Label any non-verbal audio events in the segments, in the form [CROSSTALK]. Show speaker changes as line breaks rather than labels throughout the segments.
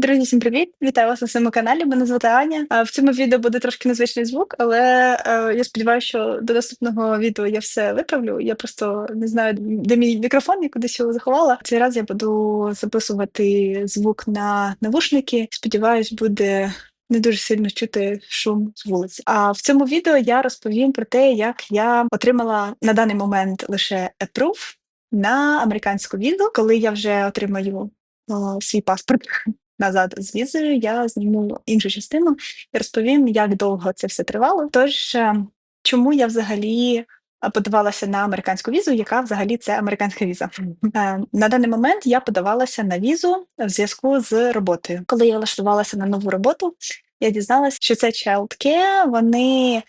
Друзі, всім привіт! Вітаю вас на своєму каналі. Мене звати Аня. В цьому відео буде трошки незвичний звук, але е, я сподіваюся, що до наступного відео я все виправлю. Я просто не знаю, де мій мікрофон, я кудись його заховала. Цей раз я буду записувати звук на навушники. Сподіваюсь, буде. Не дуже сильно чути шум з вулиці. А в цьому відео я розповім про те, як я отримала на даний момент лише approve на американську візу, коли я вже отримаю о, свій паспорт назад з візою, я зніму іншу частину і розповім, як довго це все тривало. Тож, е, чому я взагалі е, подавалася на американську візу, яка взагалі це американська віза? Е, На даний момент я подавалася на візу в зв'язку з роботою. Коли я влаштувалася на нову роботу, я дізналася, що це Childcare, вони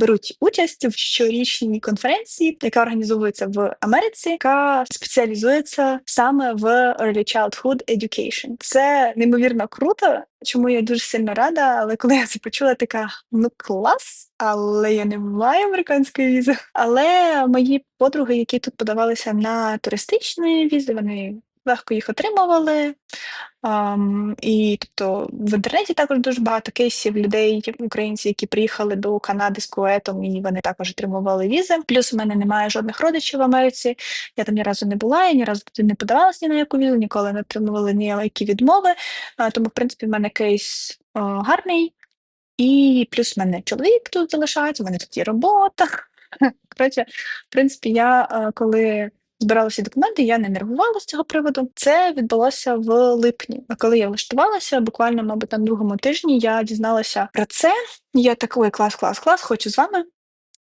беруть участь в щорічній конференції, яка організовується в Америці, яка спеціалізується саме в Early Childhood Education. Це неймовірно круто, чому я дуже сильно рада. Але коли я це почула, така ну клас, але я не маю американської візи. Але мої подруги, які тут подавалися на туристичні візи, вони легко їх отримували. Ам, і тобто в інтернеті також дуже багато кейсів людей, українців, які приїхали до Канади з Куетом, і вони також отримували візи. Плюс у мене немає жодних родичів в Америці. Я там ні разу не була, я ні разу туди не подавалася ні на яку візу, ніколи не отримували ніякі відмови. А, тому, в принципі, в мене кейс о, гарний. І плюс в мене чоловік тут залишається, в мене тут є робота. [LAUGHS] Коротше, в принципі, я коли збирала всі документи, я не нервувала з цього приводу. Це відбулося в липні. А коли я влаштувалася, буквально, мабуть, на другому тижні я дізналася про це. Я такий клас, клас, клас, хочу з вами.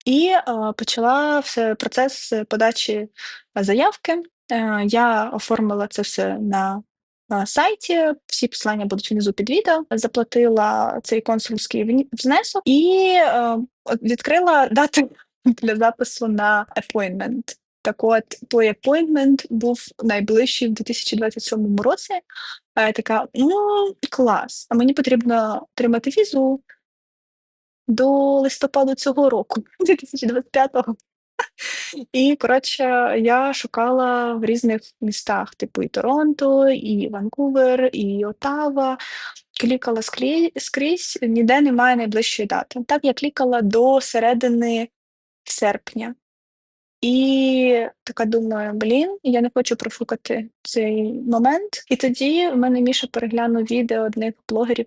І е, почала все процес подачі заявки. Е, я оформила це все на на сайті. Всі посилання будуть внизу під відео. Заплатила цей консульський внесок і е, відкрила дату [LAUGHS] для запису на appointment. Так от, той appointment був найближчий в 2027 році. А я така, ну, клас. А мені потрібно отримати візу до листопаду цього року, [LAUGHS] 2025-го. І коротше, я шукала в різних містах, типу і Торонто, і Ванкувер, і Отава. Клікала скрізь, ніде немає найближчої дати. Так я клікала до середини серпня. І така думаю, блін, я не хочу профукати цей момент. І тоді в мене Міша переглянув відео одних блогерів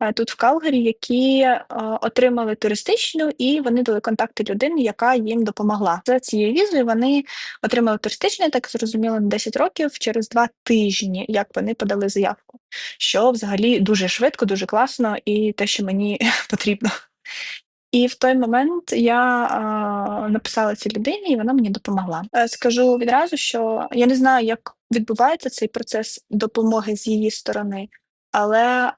е, тут в Калгарі, які е, отримали туристичну, і вони дали контакти людини, яка їм допомогла. За цією візою вони отримали туристичну, так зрозуміло, на 10 років через два тижні, як вони подали заявку. Що взагалі дуже швидко, дуже класно, і те, що мені [LAUGHS] потрібно. І в той момент я а, написала цій людині, і вона мені допомогла. Е, Скажу відразу, що я не знаю, як відбувається цей процес допомоги з її сторони, але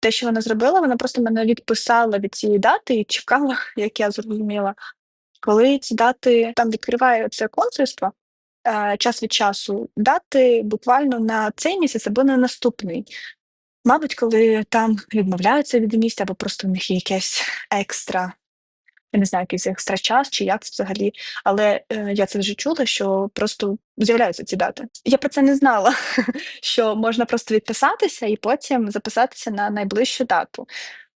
те, що вона зробила, вона просто мене відписала від цієї дати і чекала, [LAUGHS] як я зрозуміла, коли ці дати там відкриває це консульство. е, Час від часу дати буквально на цей місяць або на наступний. Мабуть, коли там відмовляються від місця, або просто в них є якесь екстра, я не знаю, якийсь екстра час чи як це взагалі. Але е, я це вже чула, що просто з'являються ці дати. Я про це не знала, [LAUGHS] що можна просто відписатися і потім записатися на найближчу дату.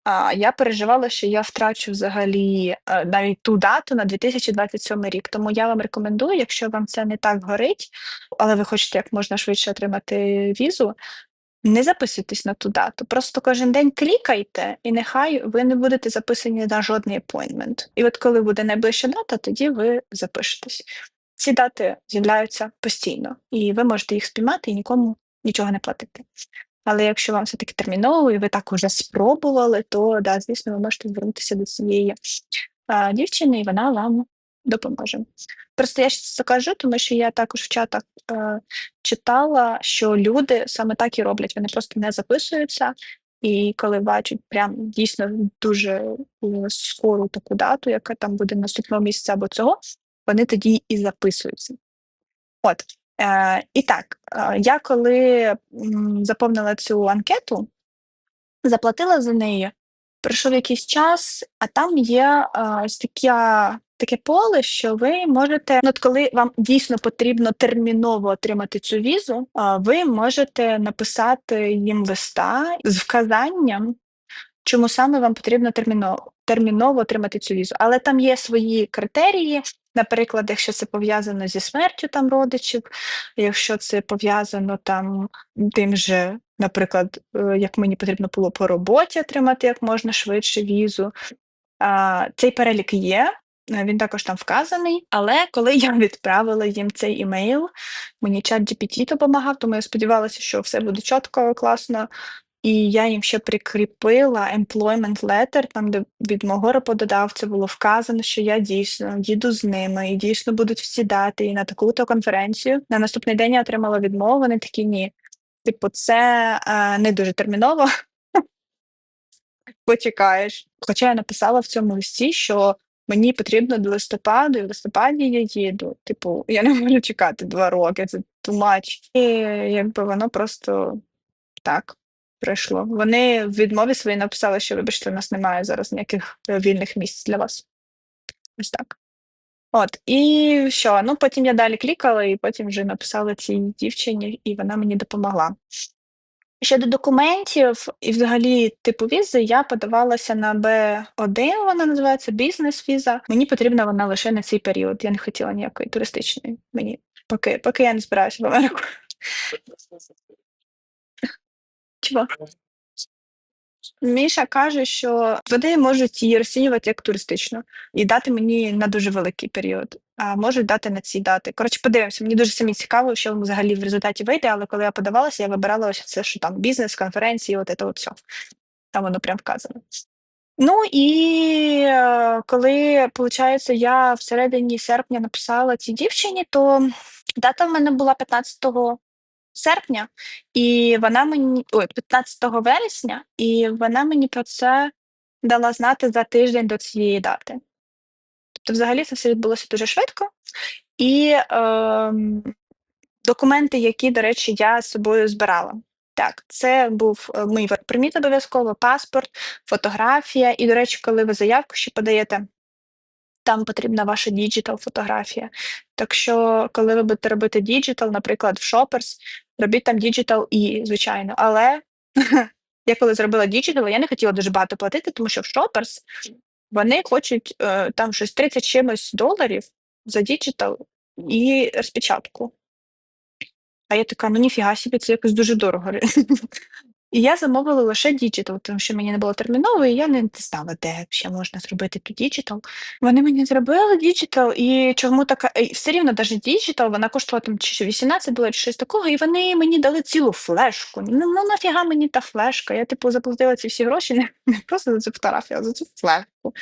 А я переживала, що я втрачу взагалі е, навіть ту дату на 2027 рік. Тому я вам рекомендую, якщо вам це не так горить, але ви хочете як можна швидше отримати візу, не записуйтесь на ту дату. Просто кожен день клікайте, і нехай ви не будете записані на жодний appointment. І от коли буде найближча дата, тоді ви запишетесь. Ці дати з'являються постійно, і ви можете їх спіймати і нікому нічого не платити. Але якщо вам все-таки терміново, і ви так уже спробували, то да, звісно, ви можете звернутися до цієї а, дівчини, і вона вам допоможе. Просто я це кажу, тому що я також в чатах е, читала, що люди саме так і роблять. Вони просто не записуються, і коли бачать прям дійсно дуже е, скору таку дату, яка там буде наступного місяця або цього, вони тоді і записуються. От. Е, і так, е, я коли м, заповнила цю анкету, заплатила за неї, пройшов якийсь час, а там є е, ось така таке поле, що ви можете, ну, от коли вам дійсно потрібно терміново отримати цю візу, ви можете написати їм листа з вказанням, чому саме вам потрібно терміново терміново отримати цю візу. Але там є свої критерії. Наприклад, якщо це пов'язано зі смертю там родичів, якщо це пов'язано там тим же, наприклад, е, як мені потрібно було по роботі отримати як можна швидше візу. А, Цей перелік є, він також там вказаний. Але коли я відправила їм цей імейл, мені чат GPT допомагав, тому я сподівалася, що все буде чітко, класно. І я їм ще прикріпила employment letter, там, де від мого роботодавця було вказано, що я дійсно їду з ними, і дійсно будуть всі дати і на таку-то конференцію. На наступний день я отримала відмову. Вони такі ні. Типу, це е, не дуже терміново. [LAUGHS] Почекаєш. Хоча я написала в цьому листі, що мені потрібно до листопаду, і в листопаді я їду. Типу, я не [LAUGHS] можу чекати два роки, це much. І якби воно просто так пройшло. Вони в відмові своїй написали, що вибачте, у нас немає зараз ніяких е, вільних місць для вас. Ось так. От, і що? Ну, потім я далі клікала, і потім вже написала цій дівчині, і вона мені допомогла. Щодо документів і взагалі типу візи, я подавалася на Б1, вона називається бізнес-віза. Мені потрібна вона лише на цей період. Я не хотіла ніякої туристичної. Мені поки, поки я не збираюся в Америку. Чого? Міша каже, що вони можуть її розцінювати як туристичну і дати мені на дуже великий період, а можуть дати на ці дати. Коротше, подивимося, мені дуже самі цікаво, що взагалі в результаті вийде, але коли я подавалася, я вибирала ось це, що там бізнес, конференції, от це от все. Там воно прям вказано. Ну і е, коли, виходить, я всередині серпня написала цій дівчині, то дата в мене була 15 серпня, і вона мені ой, 15 вересня, і вона мені про це дала знати за тиждень до цієї дати. Тобто, взагалі, це все відбулося дуже швидко. І е, документи, які, до речі, я з собою збирала. Так, це був е, мій приміт обов'язково, паспорт, фотографія. І, до речі, коли ви заявку ще подаєте, там потрібна ваша діджитал фотографія. Так що, коли ви будете робити діджитал, наприклад, в Shoppers, робіть там діджитал і, звичайно. Але [LAUGHS] я коли зробила діджитал, я не хотіла дуже багато платити, тому що в Shoppers вони хочуть е, там щось 30 чимось доларів за діджитал і розпечатку. А я така, ну ніфіга собі, це якось дуже дорого. [LAUGHS] І я замовила лише діджитал, тому що мені не було терміново, і я не знала, де ще можна зробити ту діджитал. Вони мені зробили діджитал, і чому така і все рівно навіть діджитал, вона коштувала там чи 18 доларів, чи щось такого, і вони мені дали цілу флешку. Ну, ну нафіга мені та флешка? Я типу заплатила ці всі гроші не, [LAUGHS] не просто за цю фотографію, а за цю флешку.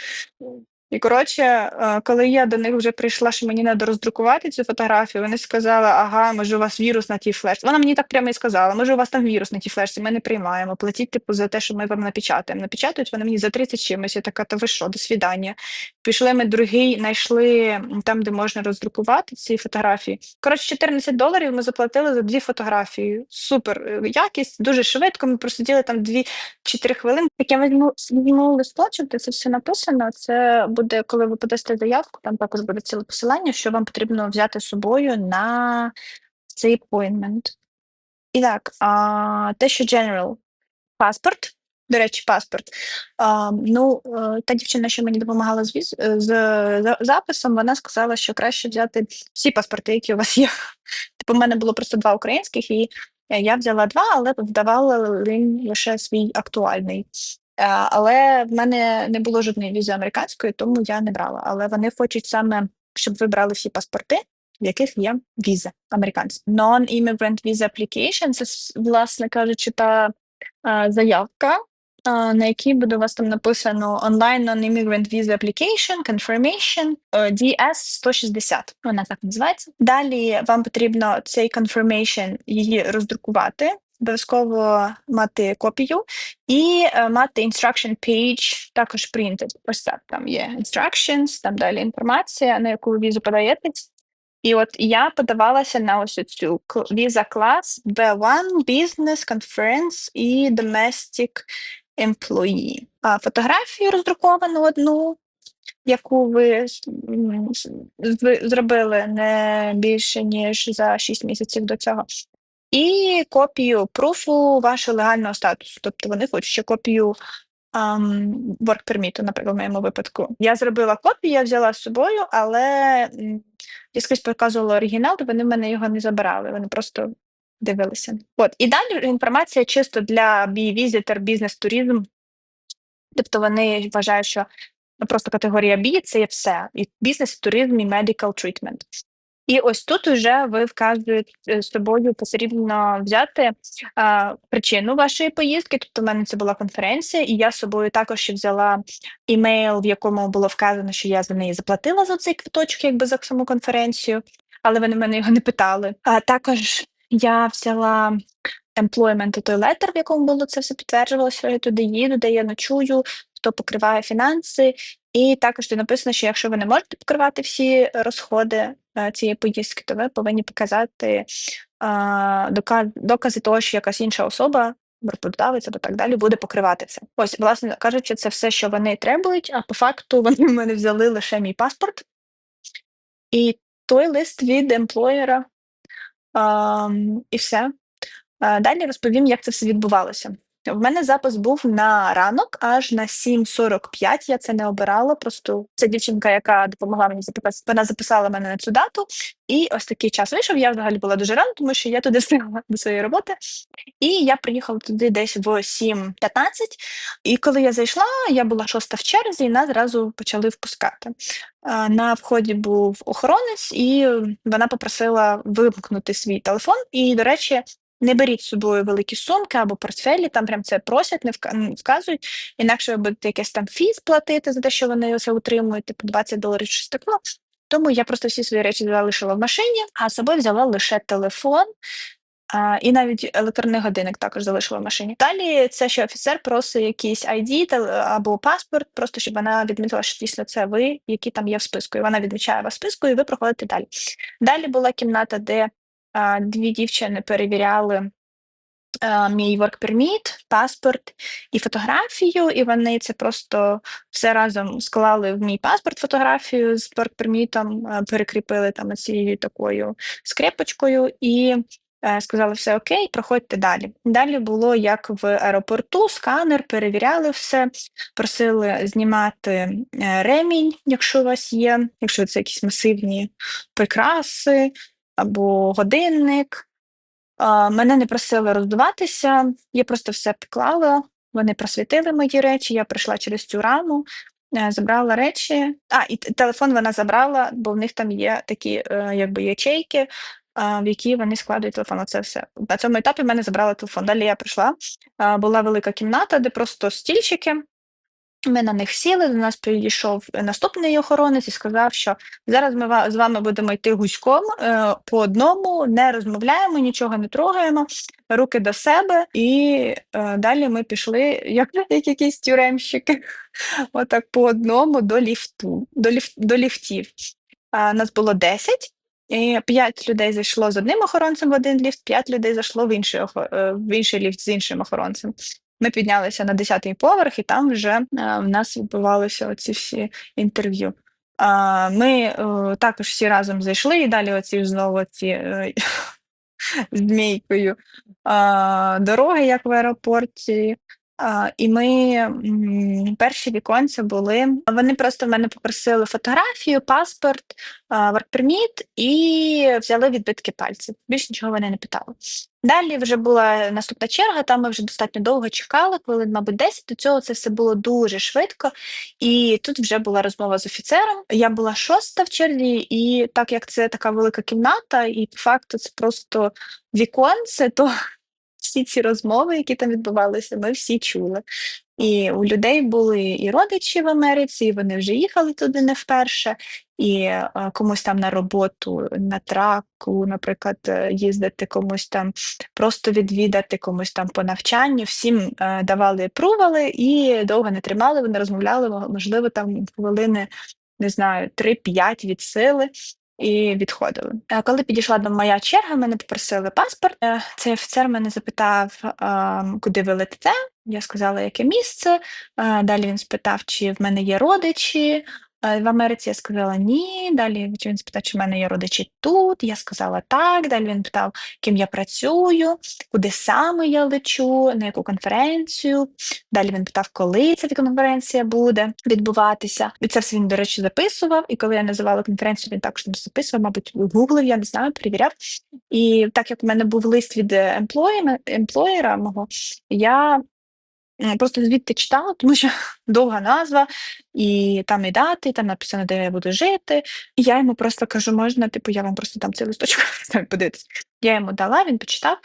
І коротше, е, коли я до них вже прийшла, що мені треба роздрукувати цю фотографію, вони сказали, ага, може, у вас вірус на тій флешці. Вона мені так прямо і сказала, може, у вас там вірус на тій флешці, ми не приймаємо. Платіть, типу, за те, що ми вам напечатаємо. Напечатають вони мені за 30 чимось. Я така, та ви що, до свідання. Пішли ми другий, знайшли там, де можна роздрукувати ці фотографії. Коротше, 14 доларів ми заплатили за дві фотографії. Супер е, якість, дуже швидко. Ми просиділи там 2 чи 3 хвилини. Так я візьму, де це все написано. Це буде, коли ви подасте заявку, там також буде ціле посилання, що вам потрібно взяти з собою на цей appointment. І так, а, те, що general паспорт, до речі, паспорт. А, ну, е, та дівчина, що мені допомагала з, віз, е, з записом, вона сказала, що краще взяти всі паспорти, які у вас є. Типу, в мене було просто два українських, і я взяла два, але вдавала лише свій актуальний. Е, але в мене не було жодної візи американської, тому я не брала. Але вони хочуть саме, щоб ви брали всі паспорти, в яких є віза американська. Non-immigrant visa application – це, власне кажучи, та а, заявка, а, на якій буде у вас там написано Online Non-Immigrant Visa Application Confirmation DS 160. Вона так називається. Далі вам потрібно цей confirmation її роздрукувати обов'язково мати копію і е, мати instruction page також printed. Ось так там є instructions, там далі інформація, на яку ви візу подаєтесь. І от я подавалася на ось цю віза клас B1, Business, Conference і Domestic Employee. А фотографію роздруковану одну, яку ви зробили не більше ніж за 6 місяців до цього, і копію пруфу вашого легального статусу. Тобто вони хочуть ще копію, ам, work permit, наприклад, в моєму випадку. Я зробила копію, я взяла з собою, але, я скрізь показувала оригінал, то вони в мене його не забирали, вони просто дивилися. От, і далі інформація чисто для be visitor, бізнес-туризм. Тобто вони вважають, що, ну, просто категорія B- це є все: і бізнес, туризм, і medical treatment. І ось тут уже ви вказуєте з собою потрібно взяти, а, причину вашої поїздки. Тобто в мене це була конференція, і я з собою також ще взяла імейл, в якому було вказано, що я за неї заплатила за цей квиточок, якби за саму конференцію, але вони мене його не питали. А також я взяла employment той letter, в якому було це все підтверджувалося, що я туди їду, де я ночую, хто покриває фінанси. І також де написано, що якщо ви не можете покривати всі розходи, е, цієї поїздки, то ви повинні показати, докази того, що якась інша особа, роботодавець або так далі, буде покривати це. Ось, власне кажучи, це все, що вони требують, а по факту вони в мене взяли лише мій паспорт і той лист від емплоєра, ам, і все. Е, далі розповім, як це все відбувалося. В мене запис був на ранок, аж на 7:45. Я це не обирала. Просто це дівчинка, яка допомогла мені запитати, вона записала мене на цю дату, і ось такий час вийшов. Я взагалі була дуже рада, тому що я туди [LAUGHS] встигла до своєї роботи. І я приїхала туди десь в 7:15. І коли я зайшла, я була шоста в черзі, і нас зразу почали впускати. На вході був охоронець, і вона попросила вимкнути свій телефон. І, до речі, не беріть з собою великі сумки або портфелі, там прям це просять, не вказують, інакше ви будете якесь там фі сплатити за те, що вони це утримують, типу 20 доларів, щось таке. Тому я просто всі свої речі залишила в машині, а з собою взяла лише телефон, а, і навіть електронний годинник також залишила в машині. Далі це ще офіцер просить якийсь ID тел або паспорт, просто щоб вона відмітила, що дійсно це ви, які там є в списку. І вона відмічає вас в списку, і ви проходите далі. Далі була кімната, де, 2 дівчини перевіряли, мій work permit, паспорт і фотографію, і вони це просто все разом склали в мій паспорт фотографію з work permit, перекріпили там цією такою скрепочкою і, е, сказали: "Все окей, проходьте далі". Далі було як в аеропорту, сканер, перевіряли все, просили знімати, е, ремінь, якщо у вас є, якщо це якісь масивні прикраси або годинник. Мене не просили роздуватися, я просто все поклала, вони просвітили мої речі, я пройшла через цю раму, е, забрала речі. А, і телефон вона забрала, бо в них там є такі, е, якби ячейки, в які вони складають телефон. Оце все. На цьому етапі в мене забрали телефон. Далі я прийшла, була велика кімната, де просто стільчики. Ми на них сіли, до нас підійшов наступний охоронець і сказав, що зараз ми з вами будемо йти гуськом, е, по одному, не розмовляємо, нічого не трогаємо, руки до себе. І, е, далі ми пішли, як як якісь тюремщики, [LAUGHS] отак по одному до ліфту, до ліф до ліфтів. Нас було 10, і 5 людей зайшло з одним охоронцем в один ліфт, 5 людей зайшло в інший е, в інший ліфт з іншим охоронцем. Ми піднялися на 10-й поверх, і там вже, е, в нас відбувалися оці всі інтерв'ю. Ми, е, також всі разом зайшли, і далі оці знову ці, е, [LAUGHS] змійкою, дороги, як в аеропорті. І ми, перші віконця були вони просто в мене попросили фотографію, паспорт, а, work і взяли відбитки пальців. Більше нічого вони не питали. Далі вже була наступна черга, там ми вже достатньо довго чекали, хвилин, мабуть, 10. До цього це все було дуже швидко, і тут вже була розмова з офіцером. Я була шоста в черзі, і так як це така велика кімната, і по факту це просто віконце, то всі ці розмови, які там відбувалися, ми всі чули. І у людей були і родичі в Америці, і вони вже їхали туди не вперше, і, е, комусь там на роботу, на траку, наприклад, е, їздити, комусь там просто відвідати, комусь там по навчанню. Всім, е, давали апрували і довго не тримали, вони розмовляли, можливо, там хвилини, не знаю, 3-5 від сили і відходили. Е, коли підійшла до моя черга, мене попросили паспорт. Е, цей офіцер мене запитав, ем, куди ви летите. Я сказала, яке місце. Е, далі він спитав, чи в мене є родичі, е, в Америці. Я сказала ні. Далі він спитав, чи в мене є родичі тут. Я сказала так. Далі він питав, ким я працюю, куди саме я лечу, на яку конференцію. Далі він питав, коли ця конференція буде відбуватися. І це все він, до речі, записував. І коли я називала конференцію, він також там записував, мабуть, гуглив, я не знаю, перевіряв. І так як у мене був лист від емплоєра, емплоєра мого, я просто звідти читала, тому що [LAUGHS] довга назва, і там і дати, там написано, де я буду жити. І я йому просто кажу, можна, типу, я вам просто дам цей листочок, [LAUGHS] самі подивитись. Я йому дала, він почитав.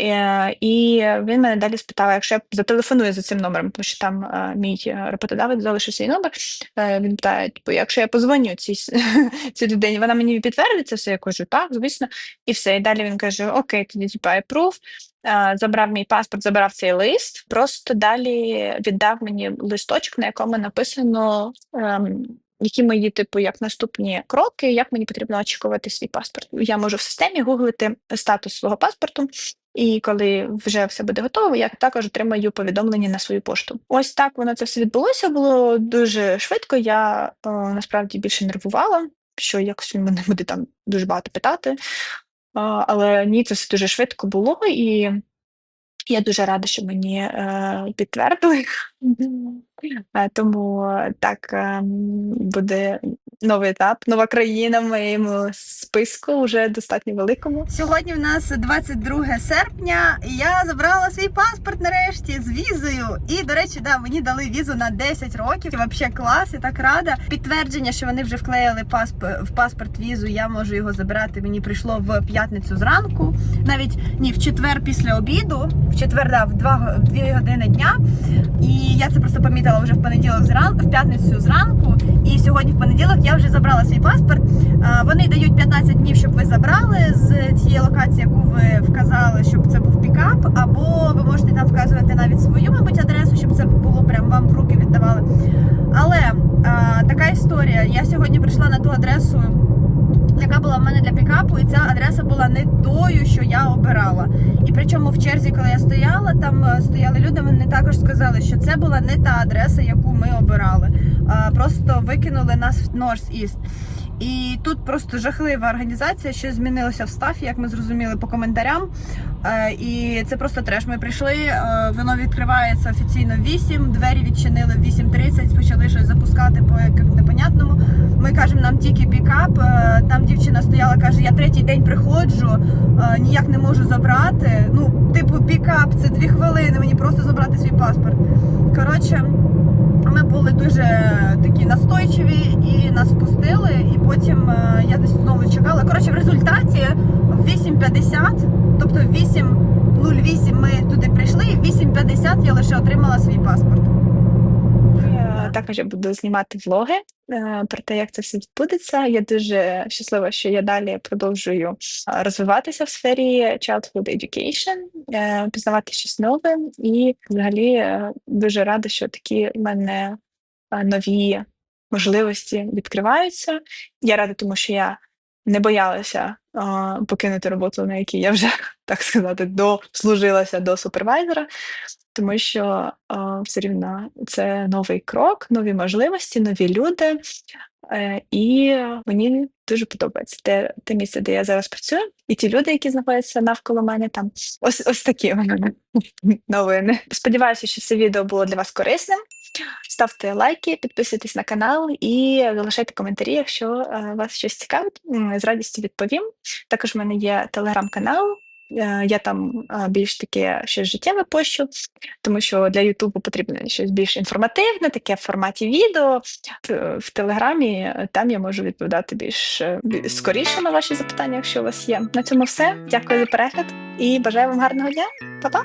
Е, І він мене далі спитав, якщо я зателефоную за цим номером, тому що там е, мій е, роботодавець залишив свій номер. Він питає: типу, якщо я позвоню цій, [LAUGHS] цій людині, вона мені підтвердить це все. Я кажу, так, звісно, і все. І далі він каже: Окей, тоді типу, approve. Забрав мій паспорт, забрав цей лист. Просто далі віддав мені листочок, на якому написано. ем, які мої, типу, як наступні кроки, як мені потрібно очікувати свій паспорт. Я можу в системі гуглити статус свого паспорту, і коли вже все буде готово, я також отримаю повідомлення на свою пошту. Ось так воно це все відбулося. Було дуже швидко. Я е, насправді більше нервувала, що якось він мене буде там дуже багато питати. Е, але ні, це все дуже швидко було, і я дуже рада, що мені е, підтвердили. [LAUGHS] Е, Тому е, так ем, буде новий етап, нова країна в моєму списку, вже достатньо великому.
Сьогодні в нас 22 серпня, і я забрала свій паспорт нарешті з візою. І, до речі, да, мені дали візу на 10 років. Взагалі клас, я так рада. Підтвердження, що вони вже вклеїли пасп... в паспорт візу, я можу його забирати. Мені прийшло в п'ятницю зранку. Навіть ні, в четвер після обіду, в четвер, да, в 2, в 2 години дня. І я це просто помітила вже в понеділок зран... в п'ятницю зранку. І сьогодні в понеділок я вже забрала свій паспорт. Вони дають 15 днів, щоб ви забрали з тієї локації, яку ви вказали, щоб це був пікап, або ви можете там вказувати навіть свою, мабуть, адресу, щоб це було прям вам в руки віддавали. Але така історія. Я сьогодні прийшла на ту адресу. Яка була в мене для пікапу, і ця адреса була не тою, що я обирала. І причому в черзі, коли я стояла, там е, стояли люди, вони також сказали, що це була не та адреса, яку ми обирали. Просто викинули нас в North East. І тут просто жахлива організація, що змінилося в стафі, як ми зрозуміли по коментарям. Е, І це просто треш. Ми прийшли, е, воно відкривається офіційно в 8, двері відчинили в 8.30, почали щось запускати по якомусь непонятному. Ми кажемо, нам тільки пікап. Е, Там дівчина стояла, каже, я третій день приходжу, ніяк не можу забрати. Ну, типу, пікап, це дві хвилини, мені просто забрати свій паспорт. Коротше, ми були дуже такі настойчиві і нас впустили. І потім е, я десь знову чекала. Коротше, в результаті в 8.50, тобто в 8.08 ми туди прийшли, і в 8.50 я лише отримала свій паспорт.
Також я буду знімати влоги е, про те, як це все відбудеться. Я дуже щаслива, що я далі продовжую розвиватися в сфері childhood education, е, пізнавати щось нове, і взагалі е, дуже рада, що такі в мене нові можливості відкриваються. Я рада, тому що я не боялася покинути роботу, на якій я вже [LAUGHS] так сказати дослужилася до супервайзера тому що е, все рівно це новий крок, нові можливості, нові люди. Е, і мені дуже подобається те, те місце, де я зараз працюю, і ті люди, які знаходяться навколо мене, там ось ось такі мене [LAUGHS] новини. Сподіваюся, що це відео було для вас корисним. Ставте лайки, підписуйтесь на канал і залишайте коментарі, якщо е, вас щось цікавить. З радістю відповім. Також в мене є телеграм-канал. Е, Я там е, більш таке щось життєве пощу, тому що для Ютубу потрібно щось більш інформативне, таке в форматі відео. В, в Телеграмі е, там я можу відповідати більш е, скоріше на ваші запитання, якщо у вас є. На цьому все. Дякую за перегляд і бажаю вам гарного дня. Па-па!